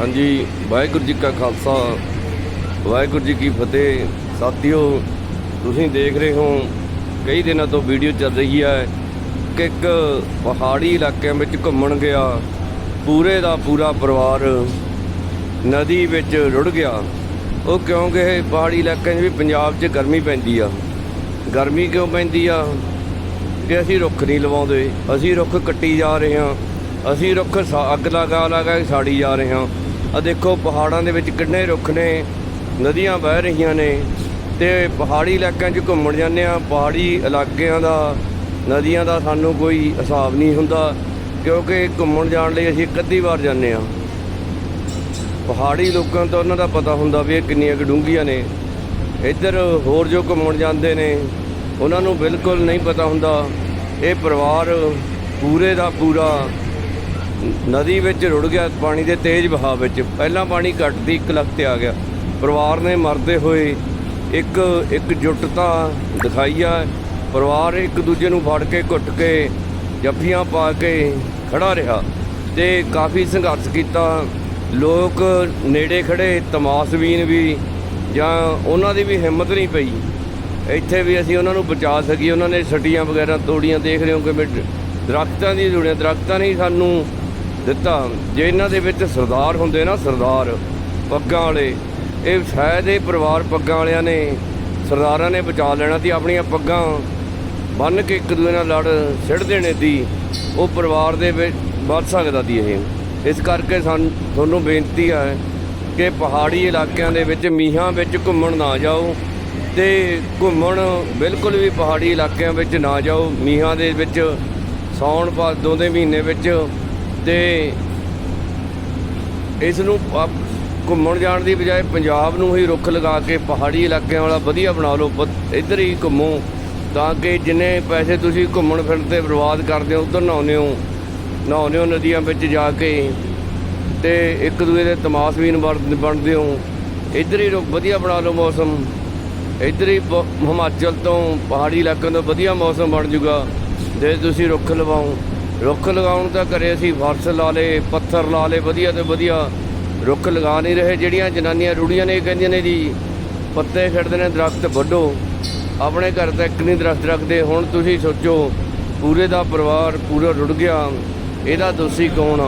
ਹਾਂਜੀ, ਵਾਹਿਗੁਰੂ ਜੀ ਕਾ ਖਾਲਸਾ, ਵਾਹਿਗੁਰੂ ਜੀ ਕੀ ਫਤਿਹ। ਸਾਥੀਓ, ਤੁਸੀਂ ਦੇਖ ਰਹੇ ਹੋ, ਕਈ ਦਿਨਾਂ ਤੋਂ ਵੀਡੀਓ ਚੱਲ ਰਹੀ ਹੈ ਕਿ ਇੱਕ ਪਹਾੜੀ ਇਲਾਕਿਆਂ ਵਿੱਚ ਘੁੰਮਣ ਗਿਆ, ਪੂਰੇ ਦਾ ਪੂਰਾ ਪਰਿਵਾਰ ਨਦੀ ਵਿੱਚ ਰੁੜ ਗਿਆ। ਉਹ ਕਿਉਂਕਿ ਇਹ ਪਹਾੜੀ ਇਲਾਕਿਆਂ 'ਚ ਵੀ ਪੰਜਾਬ 'ਚ ਗਰਮੀ ਪੈਂਦੀ ਆ। ਗਰਮੀ ਕਿਉਂ ਪੈਂਦੀ ਆ? ਕਿ ਅਸੀਂ ਰੁੱਖ ਨਹੀਂ ਲਵਾਉਂਦੇ, ਅਸੀਂ ਰੁੱਖ ਕੱਟੀ ਜਾ ਰਹੇ ਹਾਂ, ਅਸੀਂ ਰੁੱਖ ਸਾ- ਅੱਗ ਲਗਾ ਲਗਾ ਕੇ ਸਾੜੀ ਜਾ ਰਹੇ ਹਾਂ। ਆ ਦੇਖੋ, ਪਹਾੜਾਂ ਦੇ ਵਿੱਚ ਕਿੰਨੇ ਰੁੱਖ ਨੇ, ਨਦੀਆਂ ਵਹਿ ਰਹੀਆਂ ਨੇ ਤੇ ਪਹਾੜੀ ਇਲਾਕਿਆਂ 'ਚ ਘੁੰਮਣ ਜਾਂਦੇ ਆ ਪਹਾੜੀ ਇਲਾਕਿਆਂ ਦਾ, ਨਦੀਆਂ ਦਾ ਸਾਨੂੰ ਕੋਈ ਹਿਸਾਬ ਨਹੀਂ ਹੁੰਦਾ ਕਿਉਂਕਿ ਘੁੰਮਣ ਜਾਣ ਲਈ ਅਸੀਂ ਇੱਕ ਅੱਧੀ ਵਾਰ ਜਾਂਦੇ ਆ ਪਹਾੜੀ ਲੋਕਾਂ ਤੋਂ ਉਹਨਾਂ ਦਾ ਪਤਾ ਹੁੰਦਾ ਵੀ ਇਹ ਕਿੰਨੀਆਂ ਕੁ ਡੂੰਘੀਆਂ ਨੇ। ਇੱਧਰ ਹੋਰ ਜੋ ਘੁੰਮਣ ਜਾਂਦੇ ਨੇ, ਉਹਨਾਂ ਨੂੰ ਬਿਲਕੁਲ ਨਹੀਂ ਪਤਾ ਹੁੰਦਾ। ਇਹ ਪਰਿਵਾਰ ਪੂਰੇ ਦਾ ਪੂਰਾ ਨਦੀ ਵਿੱਚ ਰੁੜ ਗਿਆ, ਪਾਣੀ ਦੇ ਤੇਜ਼ ਵਹਾਅ ਵਿੱਚ। ਪਹਿਲਾਂ ਪਾਣੀ ਘੱਟ ਦੀ ਇੱਕ ਲੱਖ ਤੇ ਆ ਗਿਆ। ਪਰਿਵਾਰ ਨੇ ਮਰਦੇ ਹੋਏ ਇੱਕ ਇੱਕ ਜੁੱਟਤਾ ਦਿਖਾਈ ਆ। ਪਰਿਵਾਰ ਇੱਕ ਦੂਜੇ ਨੂੰ ਫੜ ਕੇ, ਘੁੱਟ ਕੇ, ਜੱਫੀਆਂ ਪਾ ਕੇ ਖੜਾ ਰਿਹਾ ਤੇ ਕਾਫੀ ਸੰਘਰਸ਼ ਕੀਤਾ। ਲੋਕ ਨੇੜੇ ਖੜੇ ਤਮਾਸ਼ਬੀਨ ਵੀ, ਜਾਂ ਉਹਨਾਂ ਦੀ ਵੀ ਹਿੰਮਤ ਨਹੀਂ ਪਈ। ਇੱਥੇ ਵੀ ਅਸੀਂ ਉਹਨਾਂ ਨੂੰ ਬਚਾ ਸਕੀਏ। ਉਹਨਾਂ ਨੇ ਸਟੀਆਂ ਵਗੈਰਾ ਤੋੜੀਆਂ ਦੇਖ ਰਹੇ ਹੋ ਕਿ ਮਿੱਟ- ਦਰਖਤਾਂ ਦੀ ਜੁੜੀਆਂ। ਦਰਖਤਾਂ ਨੇ ਸਾਨੂੰ ਦਿੱਤਾ। ਜੇ ਇਹਨਾਂ ਦੇ ਵਿੱਚ ਸਰਦਾਰ ਹੁੰਦੇ ਨਾ ਸਰਦਾਰ ਪੱਗਾਂ ਵਾਲੇ, ਇਹ ਸ਼ਾਇਦ ਇਹ ਪਰਿਵਾਰ ਪੱਗਾਂ ਵਾਲਿਆਂ ਨੇ ਸਰਦਾਰਾਂ ਨੇ ਬਚਾ ਲੈਣਾ ਸੀ, ਆਪਣੀਆਂ ਪੱਗਾਂ ਬੰਨ ਕੇ ਇੱਕ ਦੂਜੇ ਨਾਲ ਲੜ ਸਿੱੜ ਦੇਣੇ ਦੀ ਉਹ ਪਰਿਵਾਰ ਦੇ ਵਿੱਚ ਵੱਧ ਸਕਦਾ ਸੀ ਇਹ। ਇਸ ਕਰਕੇ ਸਾਨੂੰ, ਤੁਹਾਨੂੰ ਬੇਨਤੀ ਹੈ ਕਿ ਪਹਾੜੀ ਇਲਾਕਿਆਂ ਦੇ ਵਿੱਚ, ਮੀਂਹਾਂ ਵਿੱਚ ਘੁੰਮਣ ਨਾ ਜਾਓ ਤੇ ਘੁੰਮਣ ਬਿਲਕੁਲ ਵੀ ਪਹਾੜੀ ਇਲਾਕਿਆਂ ਵਿੱਚ ਨਾ ਜਾਓ। ਮੀਂਹਾਂ ਦੇ ਵਿੱਚ ਸੌਣ ਭਾਦੋਂ ਦੇ ਮਹੀਨੇ ਵਿੱਚ ਤੇ ਇਸ ਨੂੰ ਆਪ- ਘੁੰਮਣ ਜਾਣ ਦੀ ਬਜਾਏ ਪੰਜਾਬ ਨੂੰ ਹੀ ਰੁੱਖ ਲਗਾ ਕੇ ਪਹਾੜੀ ਇਲਾਕਿਆਂ ਵਾਲਾ ਵਧੀਆ ਬਣਾ ਲਓ ਬ- ਇੱਧਰ ਹੀ ਘੁੰਮੋ। ਤਾਂ ਕਿ ਜਿੰਨੇ ਪੈਸੇ ਤੁਸੀਂ ਘੁੰਮਣ ਫਿਰਨ ਤੇ ਬਰਬਾਦ ਕਰਦੇ ਹੋ, ਉਧਰ ਨਹਾਉਂਦੇ ਹੋ ਨਹਾਉਂਦੇ ਹੋ ਨਦੀਆਂ ਵਿੱਚ ਜਾ ਕੇ ਤੇ ਇੱਕ ਦੂਜੇ ਦੇ ਤਮਾਸ਼ਬੀਨ ਬਣ- ਬਣਦੇ ਹੋ। ਇੱਧਰ ਹੀ ਰੁੱਖ ਵਧੀਆ ਬਣਾ ਲਓ ਮੌਸਮ। ਇੱਧਰ ਹੀ ਬ- ਹਿਮਾਚਲ ਤੋਂ ਪਹਾੜੀ ਇਲਾਕਿਆਂ ਤੋਂ ਵਧੀਆ ਮੌਸਮ ਬਣ ਜੂਗਾ ਜੇ ਤੁਸੀਂ ਰੁੱਖ ਲਵਾਓ। ਰੁੱਖ ਲਗਾਉਣ ਤਾਂ ਘਰੇ ਅਸੀਂ ਫਰਸ਼ ਲਾ ਲੇ ਪੱਥਰ ਲਾ ਲੇ ਵਧੀਆ ਤੇ ਵਧੀਆ ਰੁੱਖ ਲਗਾ ਨਹੀਂ ਰਹੇ। ਜਿਹੜੀਆਂ ਜਨਾਨੀਆਂ ਰੂੜੀਆਂ ਨੇ ਕਹਿੰਦੀਆਂ ਨੇ ਜੀ, ਪੱਤੇ ਖਿੜਦੇ ਨੇ, ਦਰਖਤ ਵੱਢੋ। ਆਪਣੇ ਘਰ ਤਾਂ ਇੱਕ ਨਹੀਂ ਦਰਖਤ ਰੱਖਦੇ। ਹੁਣ ਤੁਸੀਂ ਸੋਚੋ, ਪੂਰੇ ਦਾ ਪਰਿਵਾਰ ਪੂਰਾ ਰੁੜ ਗਿਆ। ਇਹਦਾ ਦੋਸ਼ੀ ਕੌਣ ਆ?